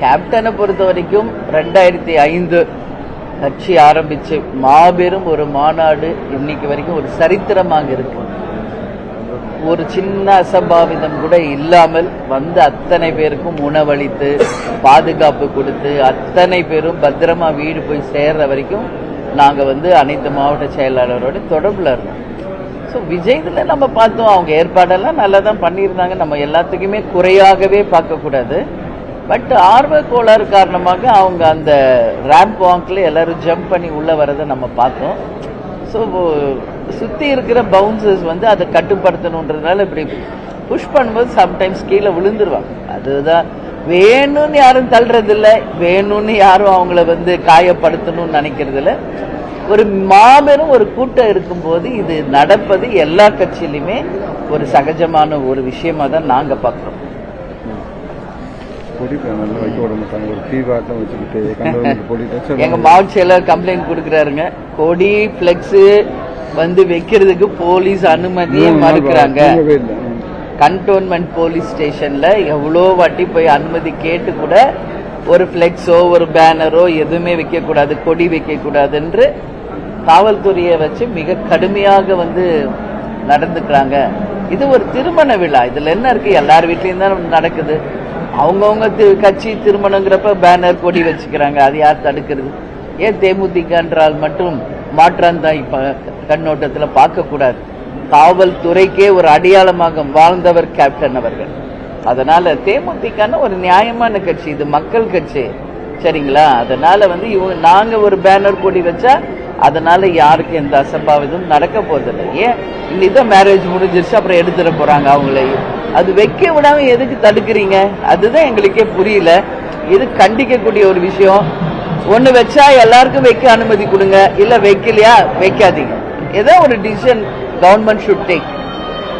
கேப்டனை பொறுத்த வரைக்கும் ரெண்டாயிரத்தி ஐந்து கட்சி ஆரம்பிச்சு மாபெரும் ஒரு மாநாடு இன்னைக்கு வரைக்கும் ஒரு சரித்திரமாக இருக்கு. ஒரு சின்ன அசம்பாவிதம் கூட இல்லாமல் வந்து அத்தனை பேருக்கும் உணவளித்து பாதுகாப்பு கொடுத்து அத்தனை பேரும் பத்திரமா வீடு போய் சேர்ற வரைக்கும் நாங்க வந்து அனைத்து மாவட்ட செயலாளரோட தொடர்புல இருந்தோம். ஸோ விஜய்ல நம்ம பார்த்தோம் அவங்க ஏற்பாடெல்லாம் நல்லா தான் பண்ணியிருந்தாங்க. நம்ம எல்லாத்துக்குமே குறையாகவே பார்க்கக்கூடாது. பட் ஆர்வ கோளாறு காரணமாக அவங்க அந்த ரேம்ப் வாங்கில் எல்லாரும் ஜம்ப் பண்ணி உள்ளே வரதை நம்ம பார்த்தோம். ஸோ சுற்றி இருக்கிற பவுன்சர்ஸ் வந்து அதை கட்டுப்படுத்தணுன்றதுனால இப்படி புஷ் பண்ணும்போது சம்டைம்ஸ் கீழே விழுந்துருவாங்க. அதுதான் வேணும்னு யாரும் தள்ளுறது இல்ல வேணும்னு யாரும் அவங்கள வந்து காயப்படுத்தணும்னு நினைக்கிறது இல்ல ஒரு மாபெரும் ஒரு கூட்டம் இருக்கும்போது இது நடப்பது எல்லா கட்சியிலுமே ஒரு சகஜமான ஒரு விஷயமா தான் நாங்க பார்க்கிறோம். எங்க மாவட்ட செயலர் கம்ப்ளைண்ட் கொடுக்கறாருங்க. கொடி பிளெக்ஸ் வந்து வைக்கிறதுக்கு போலீஸ் அனுமதியே மறுக்கிறாங்க. கண்டோன்மெண்ட் போலீஸ் ஸ்டேஷன்ல எவ்வளோ வாட்டி போய் அனுமதி கேட்டு கூட ஒரு ஃப்ளெக்ஸோ ஒரு பேனரோ எதுவுமே வைக்கக்கூடாது கொடி வைக்கக்கூடாதுன்று காவல்துறையை வச்சு மிக கடுமையாக வந்து நடந்துக்கிறாங்க. இது ஒரு திருமண விழா. இதுல என்ன இருக்கு? எல்லார் வீட்லயும் தான் நடக்குது. அவங்கவுங்க கட்சி திருமணங்கிறப்ப பேனர் கொடி வச்சுக்கிறாங்க. அது யார் தடுக்கிறது? ஏன் தேமுதிக என்றால் மட்டும் மாற்றாந்தாய் இப்போ கண்ணோட்டத்தில் பார்க்கக்கூடாது. காவல்துறைக்கே ஒரு அடையாளமாக வாழ்ந்தவர் கேப்டன் அவர்கள். அதனால தேமுதிகன்னு ஒரு நியாயமான கட்சி இது மக்கள் கட்சி. சரிங்களா? அதனால வந்து இவங்க நாங்க ஒரு பேனர் கொடி வச்சா அதனால யாருக்கும் எந்த அசம்பாவிதம் நடக்க போறதில்லை. ஏன்? இன்னைதான் மேரேஜ் முடிஞ்சிருச்சு அப்புறம் எடுத்துட போறாங்க அவங்களையும் அது வைக்க விடாம எதுக்கு தடுக்கிறீங்க? அதுதான் எங்களுக்கே புரியல. இது கண்டிக்கக்கூடிய ஒரு விஷயம். ஒன்று வச்சா எல்லாருக்கும் வைக்க அனுமதி கொடுங்க. இல்லை வைக்கலையா? வைக்காதீங்க. ஏதோ ஒரு டிசிஷன் கவர்மெண்ட் ஷுட் டேக்